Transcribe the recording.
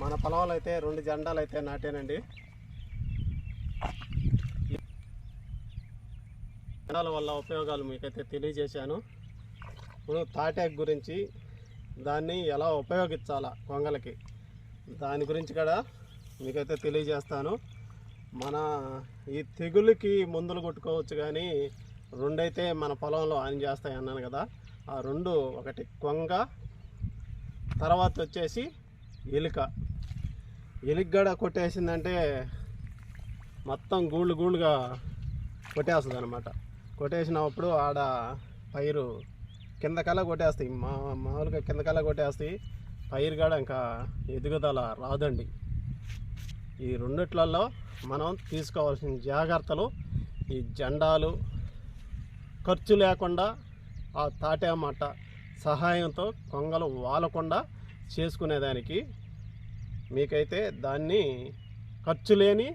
మన పొలంలో అయితే రెండు జెండాలు అయితే నాటానండి జెండాల వల్ల ఉపయోగాలు మీకైతే తెలియజేశాను. ఇప్పుడు తాటాక్ గురించి దాన్ని ఎలా ఉపయోగించాలా కొంగలకి దాని గురించి కూడా మీకైతే తెలియజేస్తాను. మన ఈ తెగులుకి మందులు కొట్టుకోవచ్చు కానీ రెండైతే మన పొలంలో ఆన్ చేస్తాయి అన్నాను కదా. ఆ రెండు ఒకటి కొంగ తర్వాత వచ్చేసి ఎలుక. ఎలిగడ కొట్టేసిందంటే మొత్తం గూళ్ళు గూళ్ళుగా కొట్టేస్తుంది అనమాట కొట్టేసినప్పుడు ఆడ పైరు కింద కల కొట్టేస్తాయి. మా మామూలుగా కల కొట్టేస్తాయి. పైరు కాడ ఇంకా ఎదుగుదల రాదండి. ఈ రెండిట్లలో మనం తీసుకోవాల్సిన జాగ్రత్తలు ఈ జెండాలు ఖర్చు లేకుండా ఆ తాటామట్ట సహాయంతో కొంగలు వాలకుండా చేసుకునేదానికి మీకైతే దాన్ని ఖర్చు లేని